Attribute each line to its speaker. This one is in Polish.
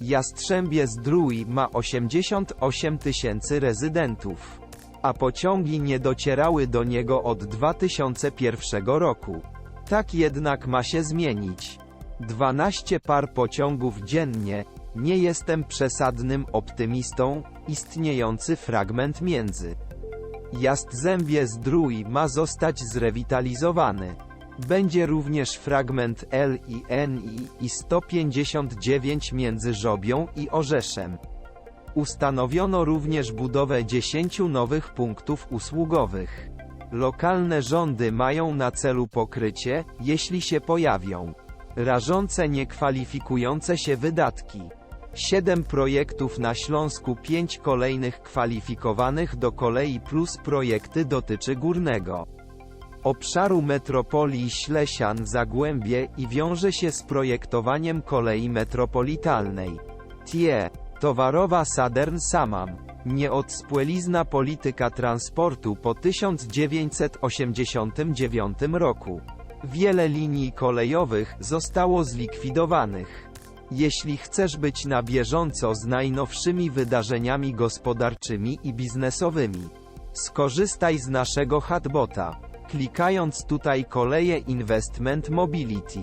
Speaker 1: Jastrzębie Zdrój ma 88 tysięcy rezydentów, a pociągi nie docierały do niego od 2001 roku. Tak jednak ma się zmienić. 12 par pociągów dziennie, nie jestem przesadnym optymistą, istniejący fragment między Jastrzębie Zdrój ma zostać zrewitalizowany. Będzie również fragment L i N i, i 159 między Żobią i Orzeszem. Ustanowiono również budowę 10 nowych punktów usługowych. Lokalne rządy mają na celu pokrycie, jeśli się pojawią, rażące niekwalifikujące się wydatki. 7 projektów na Śląsku 5 kolejnych kwalifikowanych do kolei plus projekty dotyczy górnego obszaru metropolii Ślesian-Zagłębie i wiąże się z projektowaniem kolei metropolitalnej. Tie, towarowa Sadern Samam, nieodspłelizna polityka transportu po 1989 roku. Wiele linii kolejowych zostało zlikwidowanych. Jeśli chcesz być na bieżąco z najnowszymi wydarzeniami gospodarczymi i biznesowymi, skorzystaj z naszego chatbota. Klikając tutaj koleje Investment Mobility.